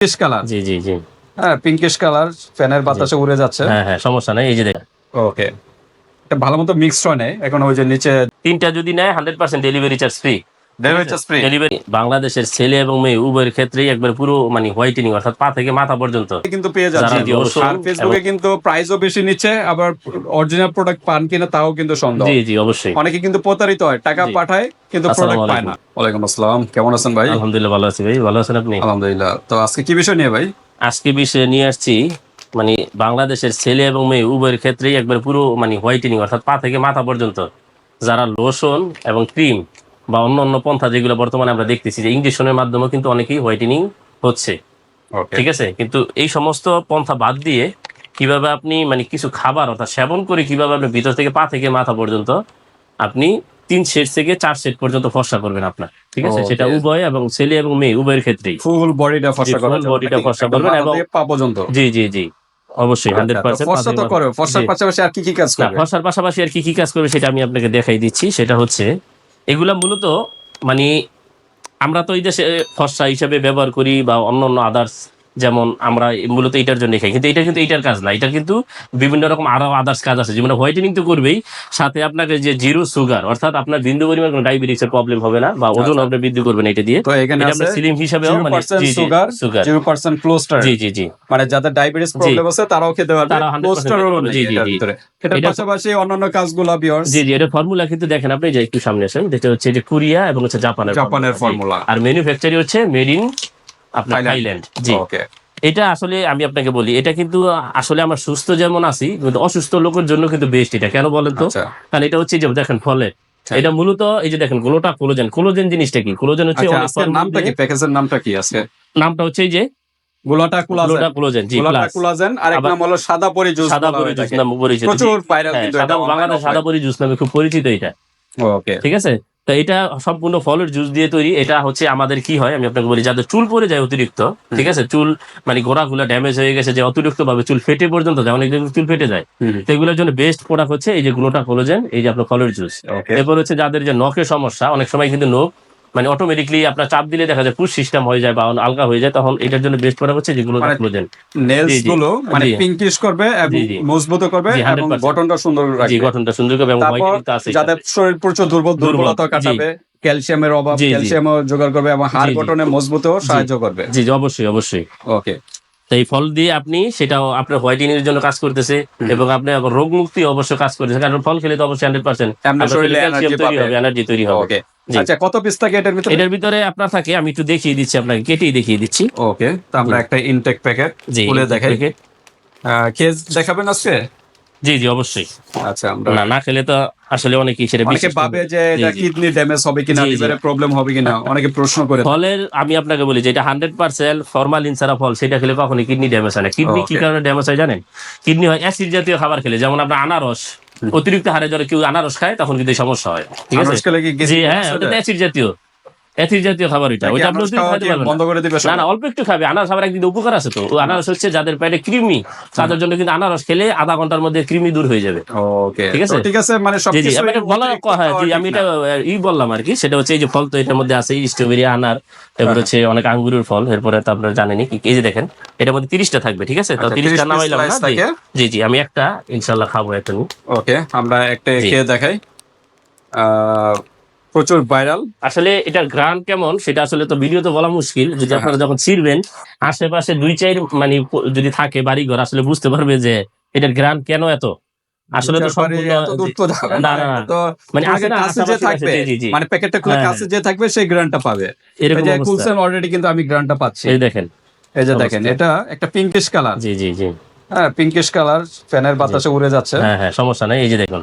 Pinkish colour জি জি জি। হ্যাঁ pinkish colour ফ্যানের বাতাসে উড়ে যাচ্ছে। হ্যাঁ হ্যাঁ সমস্যা নাই এই যে দেখেন। ওকে এটা ভালো মতো মিক্সড হয় নাই এখন ওই যে নিচে তিনটা যদি নেয় hundred percent delivery charge free বাংলাদেশের ছেলে এবং মেয়ে উভয়ের ক্ষেত্রেই একবার পুরো মানে হোয়াইটেনিং অর্থাৎ পা থেকে মাথা পর্যন্ত কিন্তু পেয়ে যাচ্ছে। আর ফেসবুকে কিন্তু প্রাইসও বেশি নিচ্ছে আবার অরিজিনাল প্রোডাক্ট পান কিনা তাও কিন্তু সন্দেহ। জি জি অবশ্যই। অনেকে কিন্তু প্রতারিত হয় টাকা পাঠায় কিন্তু প্রোডাক্ট পায় না। ওয়ালাইকুম আসসালাম কেমন আছেন ভাই? আলহামদুলিল্লাহ ভালো আছি ভাই। ভালো আছেন আপনি? আলহামদুলিল্লাহ। তো আজকে কি বিষয় নিয়ে ভাই? আজকে বিষয়ে নিয়ে আসছি মানে বাংলাদেশের ছেলে এবং মেয়ে উভয়ের ক্ষেত্রেই একবার পুরো মানে হোয়াইটেনিং অর্থাৎ পা থেকে মাথা পর্যন্ত যারা লোশন এবং ক্রিম বা অন্য অন্য পন্থা যেগুলো বর্তমানে আমরা দেখতেছি যে ইঞ্জেকশনের মাধ্যমে কিন্তু অনেকেই হোয়াইটেনিং হচ্ছে। ঠিক আছে? কিন্তু এই সমস্ত পন্থা বাদ দিয়ে কীভাবে আপনি মানে কিছু খাবার অর্থাৎ সেবন করে কীভাবে আপনি ভিতর থেকে পা থেকে মাথা পর্যন্ত আপনি তিন সেট থেকে চার সেট পর্যন্ত ফর্সা করবেন আপনার। ঠিক আছে? সেটা উভয় এবং ছেলে এবং মেয়ে উভয়ের ক্ষেত্রেই। ফুল বডিটা ফর্সা জি, করা full ফর্সা করবেন এবং- পা পর্যন্ত? জি জি জি। অবশ্যই হান্ড্রেড আচ্ছা, ফর্সা তো করে। ফর্সার পাশাপাশি আর কি কি কাজ করবে? ফর্সার পাশাপাশি আর কি কি কাজ করবে সেটা আমি আপনাকে দেখাই দিচ্ছি। সেটা হচ্ছে এগুলা মূলত মানে আমরা তো এই দেশে ফর্সা হিসাবে ব্যবহার করি বা অন্য অন্য আদার্স যেমন আমরা মূলত এটার জন্য খাই। কিন্তু এটা কিন্তু এটার কাজ না। এটা কিন্তু বিভিন্ন রকম আরও আদার্স কাজ আছে। যেমন হোয়াইটেনিং তো করবেই সাথে আপনাকে যে জিরো সুগার অর্থাৎ আপনার বিন্দু পরিমাণ কোনো ডায়াবেটিস এর প্রবলেম হবে না বা ওজন আচ্ছা। আপনি বৃদ্ধি করবেন এটা দিয়ে। তো এখানে আছে সিলিম হিসাবেও মানে 0% সুগার সুগার 0% ক্লোস্টার জি জি জি। মানে যাদের ডায়াবেটিস প্রবলেম আছে তারাও খেতে পারবে। তারাও 100% জি, জি, জি। এটা- পাশাপাশি অন্যান্য কাজগুলো ভিউয়ার্স জি জি এটা ফর্মুলা কিন্তু দেখেন আপনি যে একটু সামনে আসেন। যেটা হচ্ছে যে কোরিয়া এবং হচ্ছে জাপানের জাপানের ফর্মুলা আর ম্যানুফ্যাকচারিং হচ্ছে মেড ইন আপনার থাইল্যান্ড। জি। ওকে এটা আসলে আমি আপনাকে বলি এটা কিন্তু আসলে আমার সুস্থ যেমন আছি কিন্তু অসুস্থ লোকের জন্য কিন্তু বেস্ট এটা। কেন বলেন তো? আচ্ছা। কারণ এটা হচ্ছে যে দেখেন ফলে এটা মূলত এই যে দেখেন গ্লোটা কোলোজেন কোলোজেন জিনিসটা কি? কোলোজেন হচ্ছে আচ্ছা নামটা কি? প্যাকেজের নামটা কি আজকে নামটা হচ্ছে এই যে গোলাটা কুলাজেন কোলোজেন আর এক নাম হলো সাদা পরি জুস সাদা পরি জুস নামে পরিচিত প্রচুর ভাইরাল হ্যাঁ, কিন্তু এটা বাংলাদেশ সাদা পরি জুস নামে খুব পরিচিত এটা। ওকে ঠিক আছে? তো এটা সম্পূর্ণ ফলের জুস দিয়ে তৈরি। এটা হচ্ছে আমাদের কি হয় আমি আপনাকে বলি যাদের চুল পরে যায় অতিরিক্ত ঠিক আছে? চুল মানে গোড়াগুলো ড্যামেজ হয়ে গেছে যে অতিরিক্ত ভাবে চুল ফেটে পর্যন্ত যায় অনেক চুল ফেটে যায়। তো এগুলোর জন্য বেস্ট প্রোডাক্ট হচ্ছে এই যে গুলোটা কোলোজেন এই যে আপনার ফলের জুস এরপর হচ্ছে যাদের যে নখের সমস্যা অনেক সময় কিন্তু নখ মানে অটোমেটিকলি আপনার চাপ দিলে দেখা যায় পুশ সিস্টেম হয়ে যায় বা আলগা হয়ে যায় তখন এটার জন্য বেস্ট প্রোডাক্ট হচ্ছে যে গ্লোটা মানে নেলস। গুলো মানে পিঙ্কিশ করবে এবং। মজবুত করবে এবং গঠনটা সুন্দর রাখবে। জি গঠনটা সুন্দর করবে এবং হোয়াইট আছে যাদের শরীর প্রচুর দুর্বল দুর্বল, দুর্বলতা কাটাবে ক্যালসিয়ামের অভাব। ক্যালসিয়ামও জোগাড় করবে এবং হাড়। গঠনে মজবুতও সাহায্য করবে। জি জি অবশ্যই অবশ্যই। ওকে এই ফল দিয়ে আপনি সেটাও আপনার হোয়াইটিং এর জন্য কাজ করতেছে এবং আপনি রোগ মুক্তি অবশ্য কাজ করতেছে কারণ ফল খেলে তো অবশ্যই হান্ড্রেড পার্সেন্ট শরীরে এনার্জি তৈরি হবে এনার্জি তৈরি হবে। আচ্ছা কত পিস থাকে এটার ভিতরে? এটার ভিতরে আপনার থাকে আমি একটু দেখিয়ে দিচ্ছি আপনাকে কেটেই দেখিয়ে দিচ্ছি। ওকে তো আমরা একটা ইনটেক প্যাকেট খুলে দেখাই। থেকে- দেখাবেন আজকে? জি জি অবশ্যই। আচ্ছা আমরা না না খেলে তো আসলে অনেকেই সেটা অনেকে ভাবে যে এটা কিডনি ড্যামেজ হবে কিনা। লিভারে প্রবলেম হবে কিনা অনেকে প্রশ্ন করে। ফলের আমি আপনাকে বলি যে এটা হান্ড্রেড পার্সেন্ট ফরমালিন ছাড়া ফল সেটা খেলে কখনোই কিডনি ড্যামেজ হয় না। কিডনি কি কারণে ড্যামেজ হয় জানেন? কিডনি হয় অ্যাসিড জাতীয় খাবার খেলে যেমন আপনার আনারস। অতিরিক্ত হারে ধরে কেউ আনারস খায় তখন কিন্তু সমস্যা হয়। ঠিক আছে? আনারস খেলে কি জি হ্যাঁ ওটা অ্যাসিড জাতীয়। অ্যাসিড জাতীয় খাবার ওইটা ওইটা আপনি খাইতে পারবেন না। বন্ধ করে দিবে না না অল্প একটু খাবে। আনারস আবার একদিন উপকার আছে তো। আনারস হচ্ছে যাদের পেটে কৃমি তাদের জন্য কিন্তু আনারস খেলে আধা ঘণ্টার মধ্যে কৃমি দূর হয়ে যাবে। ওকে ঠিক আছে? ঠিক আছে মানে সব জি আমি এটা বলা হ্যাঁ জি আমি এটা ই বললাম আর কি সেটা হচ্ছে এই যে ফল তো এটার মধ্যে আছে স্ট্রবেরি আনার এরপর হচ্ছে অনেক আঙ্গুরের ফল এরপরে তো আপনারা জানেনই কি এই যে দেখেন এটার মধ্যে তিরিশটা থাকবে ঠিক আছে? তো আচ্ছা, তিরিশটা 30 piece নামাইলাম না জি। জি আমি একটা ইনশাল্লাহ খাব একটা নি। ওকে আমরা একটা খেয়ে দেখাই। আহ, প্রচুর ভাইরাল আসলে এটার গ্রান কেমন সেটা আসলে তো ভিডিও তো বলা মুশকিল। যদি আপনারা যখন ছিড়বেন আশেপাশে দুই চার মানে যদি থাকে বাড়ি ঘর আসলে বুঝতে পারবে যে এটার গ্রান কেন এত। আসলে তো সম্পূর্ণ না, না, মানে আগে কাছে যে থাকবে। মানে প্যাকেটটা খুলে কাছে যে থাকবে সেই গ্রান্টটা পাবে। এরকম যে অবস্থা। অলরেডি কিন্তু আমি গ্রান্টটা পাচ্ছি। এই দেখেন। এই যে দেখেন এটা একটা পিঙ্কিশ কালার জি জি জি। হ্যাঁ পিঙ্কিশ কালার ফ্যানের বাতাসে উড়ে যাচ্ছে। হ্যাঁ হ্যাঁ সমস্যা নাই। এই যে দেখুন।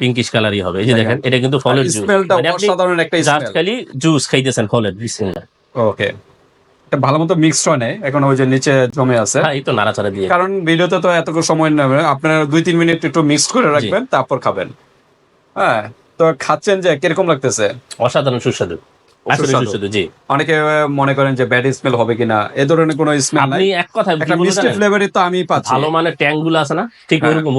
পিঙ্কিশ কালারই হবে। এই যে দেখেন এটা কিন্তু ফলের জুস মানে আপনি অসাধারণ একটা স্মেল খালি জুস খাইতেছেন ফলের বিসমিল্লাহ। ওকে এটা ভালো মতো মিক্সড হয় নাই এখন ওই যে নিচে জমে আছে। হ্যাঁ এই তো নাড়াচাড়া দিয়ে। কারণ ভিডিওতে তো এতটুকু সময় নেবে আপনারা দুই তিন মিনিট একটু মিক্স করে রাখবেন তারপর খাবেন। হ্যাঁ তো খাচ্ছেন যে কীরকম লাগতেছে? অসাধারণ সুস্বাদু। জি। অনেকে মনে করেন যে ব্যাড স্মেল হবে কিনা এ ধরনের কোনো স্মেল নাই। এক কথা একটা মিষ্টি ফ্লেভারই তো আমি পাচ্ছি। ভালো মানে ট্যাংগুলো আছে না ঠিক হ্যাঁ। ওরকম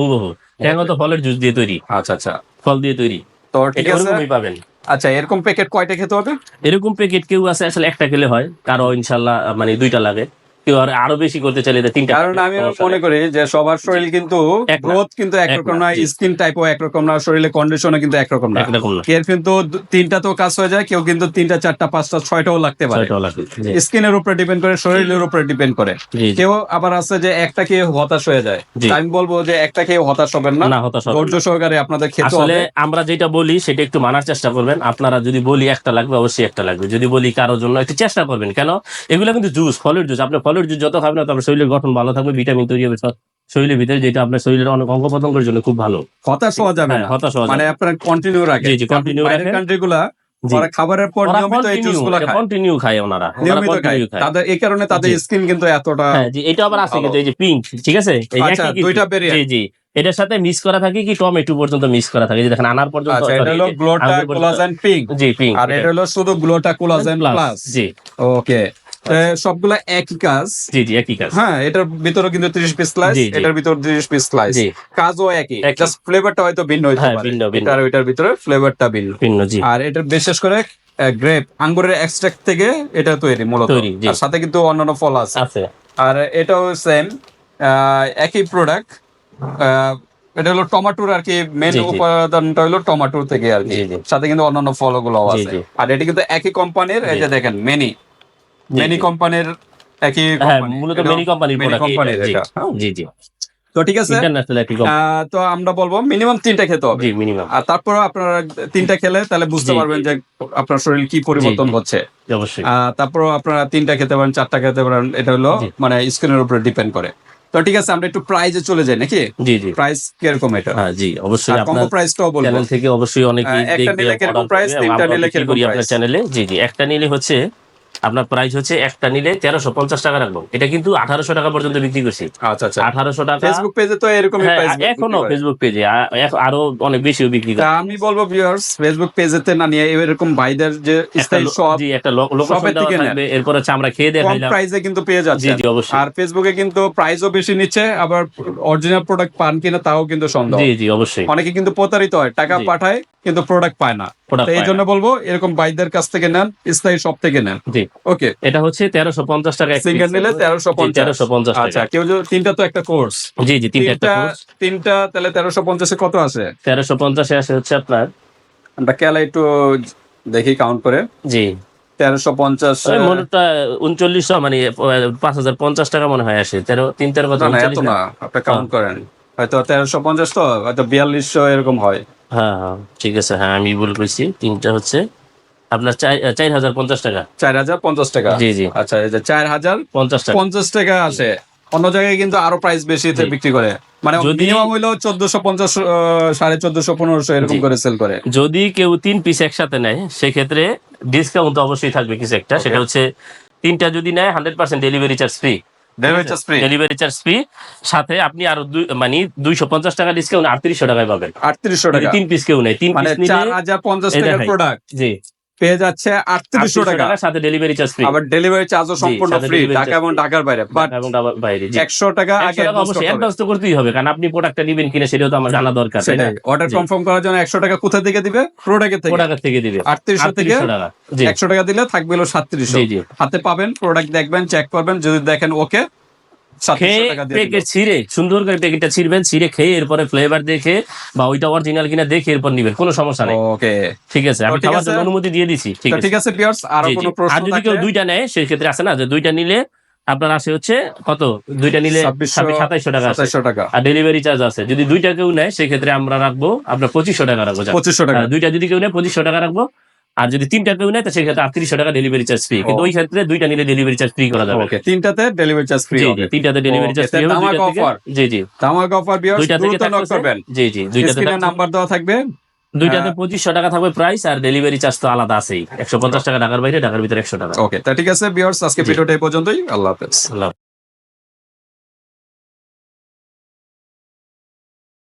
হুবহু তো ফলের জুস দিয়ে তৈরি। আচ্ছা আচ্ছা। ফল দিয়ে তৈরি। তো ঠিক আছে। পাবেন। আচ্ছা এরকম প্যাকেট কয়টা খেতে হবে? এরকম প্যাকেট কেউ আছে আসলে একটা খেলে হয়। কারও ইনশাল্লাহ মানে দুইটা লাগে। কেউ আর আরও বেশি করতে চাইলে তিনটা কারণ আমি মনে করি যে সবার শরীর কিন্তু গ্রোথ কিন্তু একরকম না। স্কিন টাইপও একরকম না শরীরের কন্ডিশনও কিন্তু একরকম না। কেউ কিন্তু তিনটা তো কাজ হয়ে যায় কেউ কিন্তু তিনটা চারটা পাঁচটা ছয়টাও লাগতে পারে। স্কিনের উপরে ডিপেন্ড করে শরীরের উপরে ডিপেন্ড করে। কেউ আবার আছে যে একটা খেয়ে হতাশ হয়ে যায়। আমি বলব যে একটা খেয়ে হতাশ হবেন না। না হতাশ ধৈর্য সহকারে আপনাদের খেতে আসলে আমরা যেটা বলি সেটা একটু মানার চেষ্টা করবেন। আপনারা যদি বলি একটা লাগবে অবশ্যই একটা লাগবে। যদি বলি কারোর জন্য একটু চেষ্টা করবেন। কেন? এগুলো কিন্তু জুস ফলের জুস আপনি ফলের জুস যত খাবেন তবে শরীরের গঠন ভালো থাকবে ভিটামিন তৈরি হবে শরীরের ভিতরে যেটা আপনার শরীরের অনেক অঙ্গ প্রত্যঙ্গের জন্য খুব ভালো। হতাশ হওয়া যাবে হ্যাঁ, না। হতাশ হওয়া মানে আপনার কন্টিনিউ রাখেন। জি, রাখেন। খাবারের পর নিয়মিত এই খায়। কন্টিনিউ খায় ওনারা। নিয়মিত খায়। তাদের এই কারণে তাদের স্কিন কিন্তু এতটা হ্যাঁ জি এটা আবার আছে কিন্তু এই যে পিঙ্ক ঠিক আছে? আচ্ছা দুইটা বেরিয়ে জি জি। এটার সাথে মিক্স করা থাকে কি? টমেটো পর্যন্ত মিক্স করা থাকে। দেখেন আনার পর্যন্ত আচ্ছা এটা হলো গ্লোটা কোলাজেন পিঙ্ক জি পিঙ্ক আর এটা। হলো শুধু গ্লোটা কোলাজেন প্লাস জি। ওকে সবগুলা একই কাজ। জি জি একই কাজ। হ্যাঁ এটার ভিতরে কিন্তু 30 পিস স্লাইস। এটার ভিতরে 30 পিস স্লাইস কাজও একই। জাস্ট ফ্লেভারটা হয়তো ভিন্ন হইতে হ্যাঁ, পারে। ভিন্ন, ভিন্ন। এটার ওইটার ভিতরে ফ্লেভারটা ভিন্ন। ভিন্ন জি। আর এটা বিশেষ করে গ্রেপ আঙ্গুরের এক্সট্রাক্ট থেকে এটা তৈরি মূলত। আর সাথে কিন্তু অন্যান্য ফল আছে। আছে। আর এটাও সেম একই প্রোডাক্ট এটা হলো টমেটোর আর কি মেন। উপাদানটা হলো টমেটো থেকে আর কি। সাথে কিন্তু অন্যান্য ফলগুলো আছে। আর এটা কিন্তু একই কোম্পানির এই যে দেখেন মেনি মেনি কোম্পানির একই হ্যাঁ কোম্পানি মূলত মেনি কোম্পানির প্রোডাক্ট হ্যাঁ। জি জি। তো ঠিক আছে তো আমরা বলব মিনিমাম তিনটা খেতে হবে। মিনিমাম আর তারপর আপনারা তিনটা খেলে তাহলে বুঝতে পারবেন যে আপনার শরীর কি পরিবর্তন হচ্ছে। অবশ্যই। তারপর আপনারা তিনটা খেতে পারেন চারটা খেতে পারেন এটা হলো। মানে স্কিনের উপরে ডিপেন্ড করে। তো ঠিক আছে আমরা একটু প্রাইজে চলে যাই নাকি? জি জি। প্রাইস কীরকম এটা? হ্যাঁ জি অবশ্যই আপনার কম্বো প্রাইসটাও বলব। চ্যানেল থেকে অবশ্যই অনেকেই আহ, একটা নিলে কীরকম করবে, তিনটা নিলে কীরকম করি আপনার? চ্যানেলে জি জি একটা নিলে হচ্ছে আপনার প্রাইস হচ্ছে একটা নিলে তেরোশো পঞ্চাশ টাকা রাখব। এটা কিন্তু আঠারোশো টাকা পর্যন্ত বিক্রি করছি। আচ্ছা আচ্ছা। আঠারোশো টাকা ফেসবুক পেজে তো এরকমই হ্যাঁ, এখনও ফেসবুক পেজে আরও অনেক বেশিও বিক্রি করে। আমি বলব ভিউয়ার্স ফেসবুক পেজেতে না নিয়ে এরকম ভাইদের যে শপ জি একটা থেকে থাকবে এরপর হচ্ছে আমরা খেয়ে দেখাইলাম প্রাইসে কিন্তু পেয়ে যাচ্ছে জি অবশ্যই। আর ফেসবুকে কিন্তু প্রাইসও বেশি নিচ্ছে আবার অরিজিনাল প্রোডাক্ট পান কিনা তাও কিন্তু সন্দেহ। জি জি অবশ্যই। অনেকে কিন্তু প্রতারিত হয় টাকা পাঠায় কিন্তু প্রোডাক্ট পায় না। এই জন্য বলব এরকম বাইদের কাছ থেকে নেন স্থায়ী শপ থেকে নেন। জি। ওকে এটা হচ্ছে তেরোশো পঞ্চাশ টাকা সিঙ্গেল নিলে তেরোশো তেরোশো পঞ্চাশ আচ্ছা কেউ তিনটা তো একটা কোর্স জি জি তিনটা একটা তিনটা তাহলে তেরোশো পঞ্চাশে কত আছে তেরোশো পঞ্চাশে আসে হচ্ছে আপনার আমরা কেলা একটু দেখি কাউন্ট করে। জি। তেরোশো পঞ্চাশ মনেটা উনচল্লিশশো মানে পাঁচ হাজার পঞ্চাশ টাকা মনে হয় আসে। তেরো তিন তেরো কত না না এত না? আপনি কাউন্ট করেন। হয়তো তেরোশো পঞ্চাশ তো হয়তো বিয়াল্লিশশো এরকম হয়। হ্যাঁ হ্যাঁ ঠিক আছে হ্যাঁ আমি ভুল করছি। তিনটা হচ্ছে আপনার চার চার হাজার পঞ্চাশ টাকা। চার হাজার পঞ্চাশ টাকা? জি জি। আচ্ছা এই যে চার হাজার পঞ্চাশ টাকা। পঞ্চাশ টাকা আছে। অন্য জায়গায় কিন্তু আরও প্রাইস বেশিতে জি। বিক্রি করে। মানে যদি- মিনিমাম হইলেও চোদ্দশো পঞ্চাশ সাড়ে চোদ্দশো পনেরোশো এরকম করে সেল করে। যদি কেউ তিন পিস একসাথে নেয় সেক্ষেত্রে ডিসকাউন্ট তো অবশ্যই থাকবে কিছু একটা। সেটা হচ্ছে তিনটা যদি নেয় hundred percent delivery charge free delivery charge free delivery charge free সাথে আপনি আরও দুই মানে দুইশো পঞ্চাশ টাকা ডিসকাউন্ট আটত্রিশশো টাকায় পাবেন। আটত্রিশশো টাকা। তিন পিস কেউ নেয় তিন মানে পিস চার নিলে হাজার পঞ্চাশ টাকার প্রোডাক্ট জি। পেয়ে যাচ্ছে আটত্রিশশো টাকা। সাথে ডেলিভারি চার্জ ফ্রি আবার ডেলিভারি চার্জও সম্পূর্ণ ফ্রি ঢাকা এবং ঢাকার বাইরে। বাট এবং বাইরে একশো টাকা আগে অবশ্যই অ্যাডভান্স তো করতেই হবে কারণ আপনি প্রোডাক্টটা নিবেন কিনা সেটাও তো আমার জানা দরকার অর্ডার কনফার্ম করার জন্য একশো টাকা কোথা থেকে দিবে? প্রোডাক্টের থেকে। প্রোডাক্ট থেকে দিবে। আটত্রিশশো থেকে একশো টাকা দিলে থাকবে হলো সাতত্রিশশো। হাতে পাবেন প্রোডাক্ট দেখবেন চেক করবেন যদি দেখেন ওকে খেয়ে প্যাকেট ছিঁড়ে সুন্দর করে প্যাকেটটা ছিঁড়বেন ছিঁড়ে খেয়ে এরপরে ফ্লেভার দেখে বা ওইটা অরিজিনাল কিনা দেখে এরপর নিবেন কোনো সমস্যা নেই। ওকে। ঠিক আছে আমি খাওয়ার জন্য অনুমতি দিয়ে দিছি ঠিক আছে। ঠিক আছে পিয়ার্স আর। কোনো আর যদি কেউ দুইটা নেয় সেই ক্ষেত্রে আছে না যে দুইটা নিলে আপনার আসে হচ্ছে কত? দুইটা নিলে সাতাইশশো টাকা সাতাইশশো টাকা। আর ডেলিভারি চার্জ আছে। যদি দুইটা কেউ নেয় সেই ক্ষেত্রে আমরা রাখব আপনার পঁচিশশো টাকা রাখব পঁচিশশো টাকা। দুইটা যদি কেউ নেয় পঁচিশশো টাকা রাখব। আর যদি তিনটা কেউ নেয় তো সেক্ষেত্রে আটত্রিশশো টাকা ডেলিভারি চার্জ ফ্রি কিন্তু ওই ক্ষেত্রে দুইটা নিলে ডেলিভারি চার্জ ফ্রি করা যাবে। তিনটাতে ডেলিভারি চার্জ ফ্রি হবে। তিনটাতে ডেলিভারি চার্জ ফ্রি হবে। জি জি। ধামাকা অফার পিয়ার্স দুইটা থেকে নক করবেন। জি জি দুইটাতে নাম্বার দেওয়া থাকবে। দুইটাতে পঁচিশশো টাকা থাকবে প্রাইস আর ডেলিভারি চার্জ তো আলাদা আছেই। একশো পঞ্চাশ টাকা ঢাকার বাইরে ঢাকার ভিতরে একশো টাকা। ওকে তা ঠিক আছে বিয়ার্স আজকে ভিডিওটা এই পর্যন্তই। আল্লাহ হাফেজ। আল্লাহ